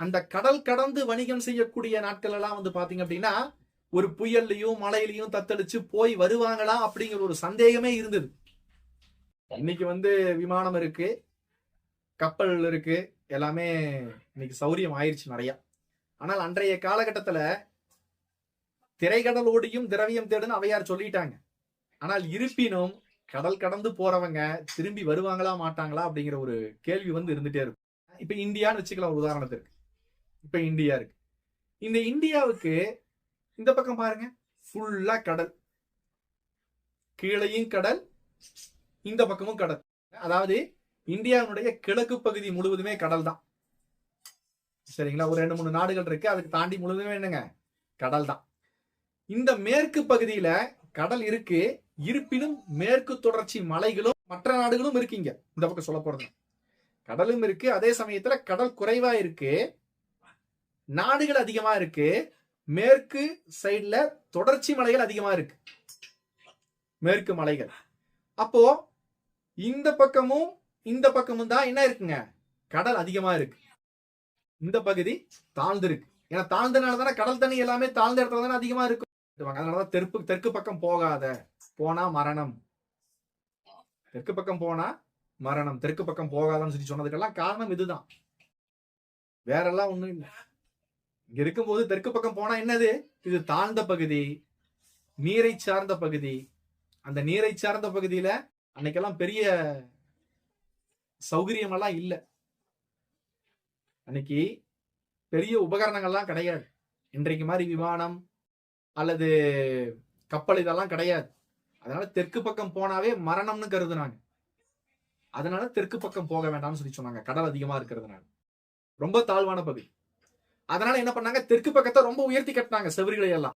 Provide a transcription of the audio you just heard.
அந்த கடல் கடந்து வணிகம் செய்யக்கூடிய நாட்கள் எல்லாம் வந்து பாத்தீங்க அப்படின்னா ஒரு புயல்லையும் மழையிலையும் தத்தளிச்சு போய் வருவாங்களா அப்படிங்கிற ஒரு சந்தேகமே இருந்தது. இன்னைக்கு வந்து விமானம் இருக்கு கப்பல் இருக்கு எல்லாமே இன்னைக்கு சௌரியம் ஆயிருச்சு நிறையா. ஆனால் அன்றைய காலகட்டத்துல திரைக்கடலோடியும் திரவியம் தேடுன்னு அவையார் சொல்லிட்டாங்க. ஆனால் இருப்பினும் கடல் கடந்து போறவங்க திரும்பி வருவாங்களா மாட்டாங்களா அப்படிங்கிற ஒரு கேள்வி வந்து இருந்துட்டே இருக்கும். இப்ப இந்தியான்னு வச்சுக்கலாம் ஒரு உதாரணத்திற்கு. இப்ப இந்தியா இருக்கு. இந்த இந்தியாவுக்கு இந்த பக்கம் பாருங்க. ஃபுல்லா கடல். கீழையும் கடல் இந்த பக்கமும் கடல். அதாவது இந்தியாவினுடைய கிழக்கு பகுதி முழுவதுமே கடல் தான். சரிங்களா? ஒரு ரெண்டு மூணு நாடுகள் இருக்கு. அதுக்கு தாண்டி முழுவதுமே என்னங்க? கடல் தான். இந்த மேற்கு பகுதியில கடல் இருக்கு. இருப்பினும் மேற்கு தொடர்ச்சி மலைகளும் மற்ற நாடுகளும் இருக்கீங்க இந்த பக்கம் சொல்ல போறது கடலும் இருக்கு. அதே சமயத்துல கடல் குறைவா இருக்கு. நாடுகள் அதிகமா இருக்கு. மேற்கு சைடுல தொடர்ச்சி மலைகள் அதிகமா இருக்கு. மேற்கு மலைகள். அப்போ இந்த பக்கமும் இந்த பக்கமும் தான் என்ன இருக்குங்க? கடல் அதிகமா இருக்கு. இந்த பகுதி தாழ்ந்து இருக்கு ஏன்னா தாழ்ந்தனால தானே கடல் தண்ணி எல்லாமே தாழ்ந்த இடத்துல தானே அதிகமா இருக்கும் அதனாலதான் தெற்கு தெற்கு பக்கம் போகாத. போனா மரணம். தெற்கு பக்கம் போனா மரணம். தெற்கு பக்கம் போகாதன்னு சொல்லி சொன்னதுக்கெல்லாம் காரணம் இதுதான். வேற எல்லாம் ஒண்ணும் இல்லை. இங்க இருக்கும்போது தெற்கு பக்கம் போனா என்னது? இது தாழ்ந்த பகுதி நீரை சார்ந்த பகுதி. அந்த நீரை சார்ந்த பகுதியில அன்னைக்கெல்லாம் பெரிய சௌகரியம் எல்லாம் இல்லை. அன்னைக்கு பெரிய உபகரணங்கள்லாம் கிடையாது. இன்றைக்கு மாதிரி விமானம் அல்லது கப்பல் இதெல்லாம் கிடையாது. அதனால தெற்கு பக்கம் போனாவே மரணம்னு கருதுனாங்க. அதனால தெற்கு பக்கம் போக வேண்டாம்னு சொல்லி சொன்னாங்க. கடல் அதிகமா இருக்கிறதுனால. ரொம்ப தாழ்வான பகுதி. அதனால என்ன பண்ணாங்க? தெற்கு பக்கத்தை ரொம்ப உயர்த்தி கட்டினாங்க செவரிகளை எல்லாம்